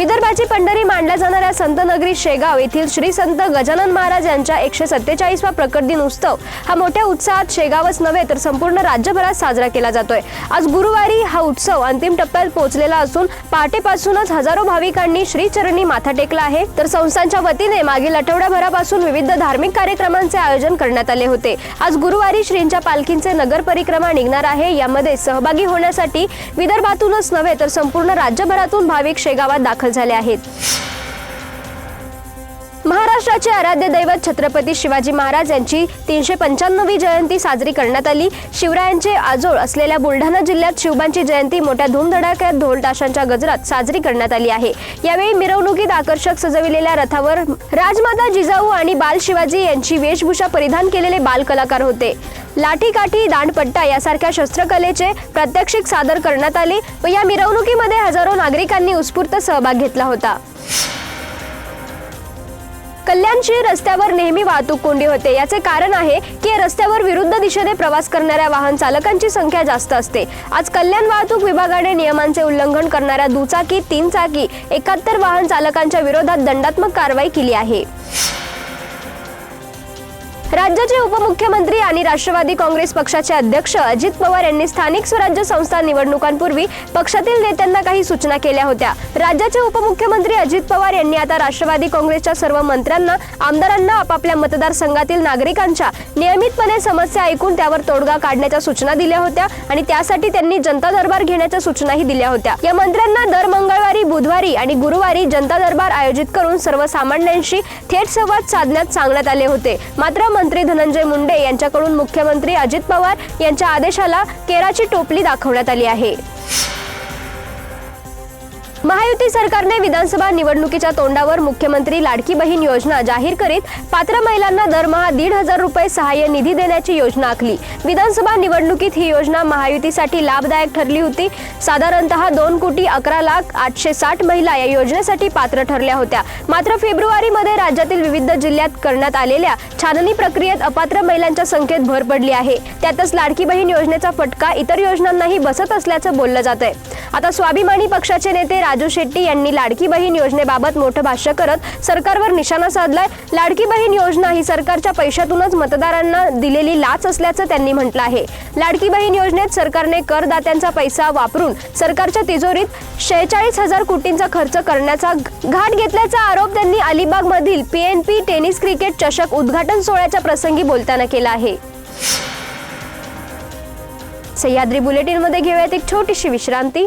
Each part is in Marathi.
विदर्भाची पंढरी मांडल्या जाणाऱ्या संतनगरी शेगाव येथील श्री संत गजानन महाराज यांच्या एकशे सत्तेचाळीसवा प्रकट दिन उत्सव हा मोठ्या उत्साहात शेगावच नव्हे तर संपूर्ण राज्यभरात साजरा केला जातोय. आज गुरुवारी हा उत्सव अंतिम टप्प्यात पोहोचलेला असून पहाटेपासूनच हजारो भाविकांनी श्रीचरणी माथा टेकला आहे. तर संस्थांच्या वतीने मागील आठवड्याभरापासून विविध धार्मिक कार्यक्रमांचे आयोजन करण्यात आले होते. आज गुरुवारी श्रींच्या पालखींचे नगर परिक्रमा निघणार आहे. यामध्ये सहभागी होण्यासाठी विदर्भातूनच नव्हे तर संपूर्ण राज्यभरातून भाविक शेगावात दाखल झाले आहेत. महाराष्ट्राचे आराध्य दैवत छत्रपती शिवाजी महाराज यांची तीनशे पंच्याण्णवी जयंती साजरी करण्यात आली. शिवरायांचे आजोळ असलेल्या बुलढाणा जिल्ह्यात शिवबांची जयंती मोठ्या धूमधडाक्यात ढोल ताशांच्या गजरात साजरी करण्यात आली आहे. यावेळी मिरवणुकीत आकर्षक सजविलेल्या रथावर राजमाता जिजाऊ आणि बाल शिवाजी यांची वेशभूषा परिधान केलेले बाल कलाकार होते. लाठी काठी दांडपट्टा यासारख्या शस्त्रकलेचे प्रात्यक्षिक सादर करण्यात आले व या मिरवणुकीमध्ये हजारो नागरिकांनी उत्स्फूर्त सहभाग घेतला होता. कल्याणची रस्त्यावर नेहमी वाहतूक कोंडी होते. याचे कारण आहे की रस्त्यावर विरुद्ध दिशेने प्रवास करणाऱ्या वाहन चालकांची संख्या जास्त असते. आज कल्याण वाहतूक विभागाने नियमांचे उल्लंघन करणाऱ्या दुचाकी तीन चाकी एकाहत्तर वाहन चालकांच्या विरोधात दंडात्मक कारवाई केली आहे. राज्याचे उपमुख्यमंत्री आणि राष्ट्रवादी काँग्रेस पक्षाचे अध्यक्ष अजित पवार यांनी स्थानिक स्वराज्य संस्था निवडणुकांपूर्वी पक्षातील नेत्यांना काही सूचना केल्या होत्या. राज्याचे उपमुख्यमंत्री अजित पवार यांनी आता राष्ट्रवादी काँग्रेसच्या सर्व मंत्र्यांना आमदारांना आपापल्या मतदारसंघातील नागरिकांच्या नियमितपणे समस्या ऐकून त्यावर तोडगा काढण्याच्या सूचना दिल्या होत्या आणि त्यासाठी त्यांनी जनता दरबार घेण्याच्या सूचनाही दिल्या होत्या. या मंत्र्यांना दर मंगळवारी बुधवारी आणि गुरुवारी जनता दरबार आयोजित करून सर्वसामान्यांशी थेट संवाद साधण्यात सांगण्यात आले होते. मात्र मंत्री धनंजय मुंडे यांच्याकडून मुख्यमंत्री अजित पवार यांच्या आदेशाला केराची टोपली दाखवण्यात आली आहे. महायुती सरकारने विधानसभा निवडणुकीच्या तोंडावर मुख्यमंत्री लाडकी बहीण योजना जाहीर करीत पात्र महिलांना दरमहा दीड हजार रुपये सहाय्य निधी देण्याची योजना आखली. विधानसभा निवडणुकीत ही योजना महायुतीसाठी लाभदायक ठरली होती. साधारणतः दोन कोटी अकरा लाख आठशे साठ महिला या योजनेसाठी पात्र ठरल्या होत्या. मात्र फेब्रुवारीमध्ये राज्यातील विविध जिल्ह्यात करण्यात आलेल्या छाननी प्रक्रियेत अपात्र महिलांच्या संख्येत भर पडली आहे. त्यातच लाडकी बहीण योजनेचा फटका इतर योजनांनाही बसत असल्याचं बोललं जात आहे आता स्वाभिमानी पक्षाचे नेते राजू शेट्टी यांनी लाडकी बहीण योजनेबाबत मोठं भाष्य करत सरकारवर निशाणा साधलाय. लाडकी बहीण योजना ही सरकारच्या पैशातूनच मतदारांना दिलेली लाच असल्याचं त्यांनी म्हटलं आहे. लाडकी बहीण योजनेत सरकारने करदात्यांचा पैसा वापरून सरकारच्या तिजोरीत शेहेचाळीस हजार कोटींचा खर्च करण्याचा घाट घेतल्याचा आरोप त्यांनी अलिबाग मधील पीएनपी टेनिस क्रिकेट चषक उद्घाटन सोहळ्याच्या प्रसंगी बोलताना केला आहे. सह्याद्री बुलेटिनमध्ये घेऊयात एक छोटीशी विश्रांती.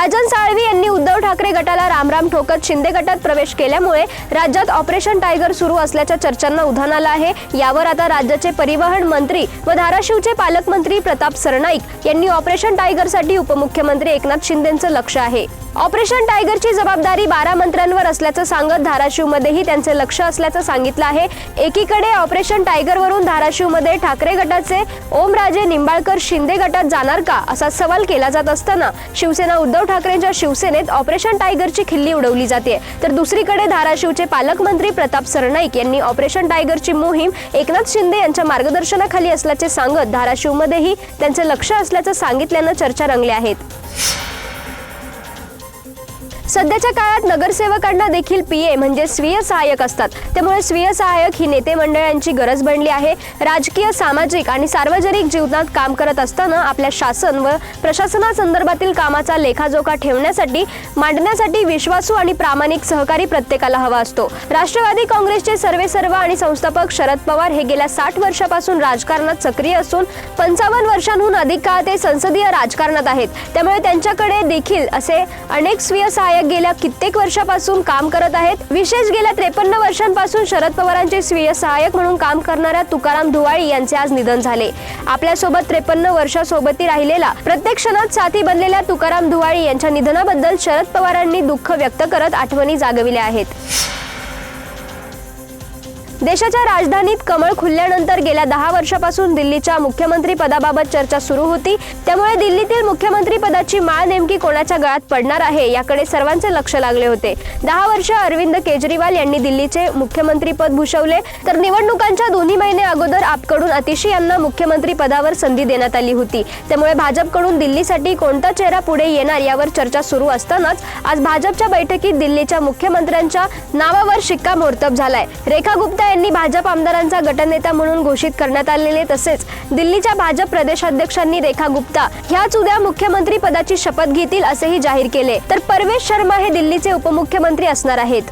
राजन साळवी यांनी उद्धव ठाकरे गटाला रामराम ठोकत शिंदे गटात प्रवेश केल्यामुळे राज्यात ऑपरेशन टायगर सुरू असल्याच्या चर्चांना उधाण आलं आहे. यावर आता राज्याचे परिवहन मंत्री व धाराशिवचे पालकमंत्री प्रताप सरनाईक यांनी ऑपरेशन टायगरसाठी उपमुख्यमंत्री एकनाथ शिंदेचं लक्ष आहे. ऑपरेशन टायगरची जबाबदारी बारा मंत्र्यांवर असल्याचं सांगत धाराशिवमध्येही त्यांचे लक्ष असल्याचं सांगितलं आहे. एकीकडे ऑपरेशन टायगरवरून धाराशिवमध्ये ठाकरे गटाचे ओमराजे निंबाळकर शिंदे गटात जाणार का असा सवाल केला जात असताना शिवसेना उद्धव ठाकरेंच्या शिवसेनेत ऑपरेशन टायगरची खिल्ली उडवली जाते. तर दुसरीकडे धाराशिवचे पालकमंत्री प्रताप सरनाईक यांनी ऑपरेशन टायगरची मोहीम एकनाथ शिंदे यांच्या मार्गदर्शनाखाली असल्याचे सांगत धाराशिवमध्येही त्यांचे लक्ष असल्याचं सांगितल्यानं चर्चा रंगल्या आहेत. सध्याच्या काळात नगरसेवकांना देखील पी ए म्हणजे स्वीय सहाय्यक असतात. त्यामुळे स्वीय सहाय्यक ही नेते मंडळांची गरज बनली आहे. राजकीय सामाजिक आणि सार्वजनिक जीवनात काम करत असताना आपल्या शासन व प्रशासनासंदर्भातील कामाचा लेखाजोखा ठेवण्यासाठी मांडण्यासाठी विश्वासू आणि प्रामाणिक सहकारी प्रत्येकाला हवा असतो. राष्ट्रवादी काँग्रेसचे सर्वेसर्वा आणि संस्थापक शरद पवार हे गेल्या साठ वर्षापासून राजकारणात सक्रिय असून पंचावन्न वर्षांहून अधिक काळ ते संसदीय राजकारणात आहेत. त्यामुळे त्यांच्याकडे देखील असे अनेक स्वीय सहाय्यक गेल्या कित्येक वर्षापासून काम करत आहेत. विशेष गेल्या त्रेपन्न वर्षांपासून शरद पवारांचे स्वीय सहाय्यक म्हणून काम करणाऱ्या तुकाराम धुवाळी यांचे आज निधन झाले. आपल्यासोबत त्रेपन्न वर्षासोबती राहिलेला प्रत्येक क्षणात साथी बनलेल्या तुकाराम धुवाळी यांच्या निधनाबद्दल शरद पवारांनी दुःख व्यक्त करत आठवणी जागविल्या आहेत. देशाच्या राजधानीत कमळ खुलल्यानंतर गेल्या दहा वर्षापासून दिल्लीच्या मुख्यमंत्री पदाबाबत चर्चा सुरू होती. त्यामुळे दिल्लीतील मुख्यमंत्री पदाची माळ नेमकी कोणाच्या गळ्यात पडणार आहे याकडे सर्वांचे लक्ष लागले होते. दहा वर्ष अरविंद केजरीवाल यांनी दिल्लीचे मुख्यमंत्री पद भूषवले. तर निवडणुकांच्या दोन्ही महिने अगोदर आपकडून अतिशी यांना मुख्यमंत्री पदावर संधी देण्यात आली होती. त्यामुळे भाजपकडून दिल्लीसाठी कोणता चेहरा पुढे येणार यावर चर्चा सुरू असतानाच आज भाजपच्या बैठकीत दिल्लीच्या मुख्यमंत्र्यांच्या नावावर शिक्कामोर्तब झालाय. रेखा गुप्ता यांनी भाजप आमदारांचा गटनेता म्हणून घोषित करण्यात आलेले तसेच दिल्लीच्या भाजप प्रदेशाध्यक्षांनी रेखा गुप्ता ह्याच उद्या मुख्यमंत्री पदाची शपथ घेतील असेही जाहीर केले. तर परवेश शर्मा हे दिल्लीचे उपमुख्यमंत्री असणार आहेत.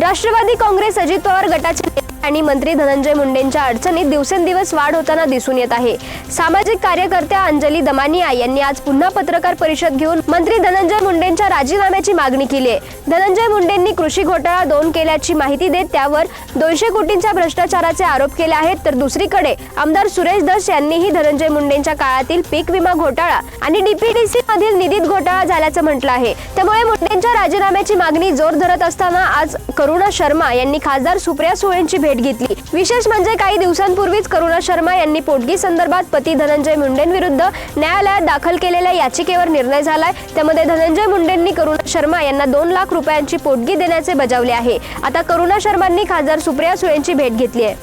राष्ट्रवादी काँग्रेस अजित पवार गटाचे आणि मंत्री धनंजय मुंडेंच्या अडचणीत दिवसेंदिवस वाढ होताना दिसून येत आहे. सामाजिक कार्यकर्त्या अंजली दमानिया यांनी आज पुन्हा पत्रकार परिषद घेऊन मंत्री धनंजय मुंडेंच्या राजीनाम्याची मागणी केली आहे. धनंजय मुंडेंनी कृषी घोटाळा दोन केल्याची माहिती देत त्यावर दोनशे कोटींच्या भ्रष्टाचाराचे आरोप केले आहेत. तर दुसरीकडे आमदार सुरेश दस यांनीही धनंजय मुंडेंच्या काळातील पीक विमा घोटाळा आणि डीपीडीसी मधील निधीत घोटाळा झाल्याचं म्हटलं आहे. त्यामुळे मुंडेंच्या राजीनाम्याची मागणी जोर धरत असताना आज करुणा शर्मा यांनी खासदार सुप्रिया सुळेंची भेट घेतली. विशेष म्हणजे काही दिवसांपूर्वीच करुणा शर्मा यांनी पोटगी संदर्भात पती धनंजय मुंडेंविरुद्ध न्यायालयात दाखल केलेल्या याचिकेवर निर्णय झालाय. त्यामध्ये धनंजय मुंडेंनी करुणा शर्मा यांना दोन लाख रुपयांची पोटगी देण्याचे बजावले आहे. आता करुणा शर्मांनी खासदार सुप्रिया सुळेंची भेट घेतली आहे.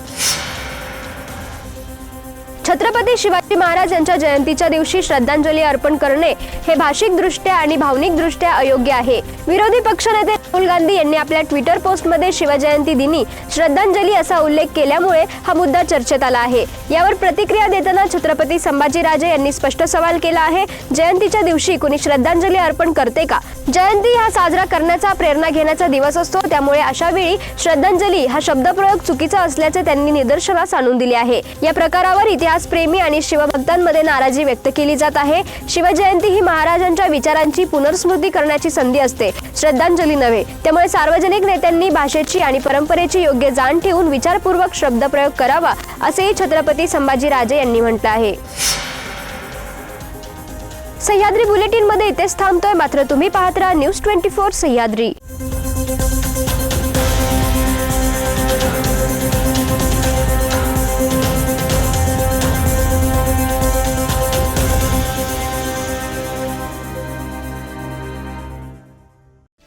छत्रपती शिवाजी महाराज यांच्या जयंतीच्या दिवशी श्रद्धांजली अर्पण करणे हे भाषिकदृष्ट्या आणि भावनिकदृष्ट्या अयोग्य आहे. विरोधी पक्षनेते राहुल गांधी यांनी आपल्या ट्विटर पोस्टमध्ये शिवजयंती दिनी श्रद्धांजली असा उल्लेख केल्यामुळे हा मुद्दा चर्चेत आला आहे. यावर प्रतिक्रिया देताना छत्रपती संभाजीराजे यांनी स्पष्ट सवाल केला आहे जयंतीच्या दिवशी कुणी श्रद्धांजली अर्पण करते का? जयंती हा साजरा करण्याचा प्रेरणा घेण्याचा दिवस असतो त्यामुळे अशा वेळी श्रद्धांजली हा शब्दप्रयोग चुकीचा असल्याचे त्यांनी निदर्शनास आणून दिले आहे. या प्रकारावर इतिहासप्रेमी आणि शिव शिवभक्तांमध्ये नाराजी व्यक्त केली जात आहे. शिवजयंती ही महाराजांच्या विचारांची पुनर्स्मृती करण्याची संधी असते. श्रद्धांजली नव्हे. त्यामुळे सार्वजनिक नेत्यांनी भाषेची आणि परंपरेची योग्य जाण ठेवून विचारपूर्वक शब्दप्रयोग करावा असेही छत्रपती संभाजीराजे यांनी म्हटलं आहे. सह्याद्री बुलेटिनमध्ये इथेच थांबतोय. मात्र तुम्ही पाहत राहा न्यूज ट्वेंटी फोर सह्याद्री.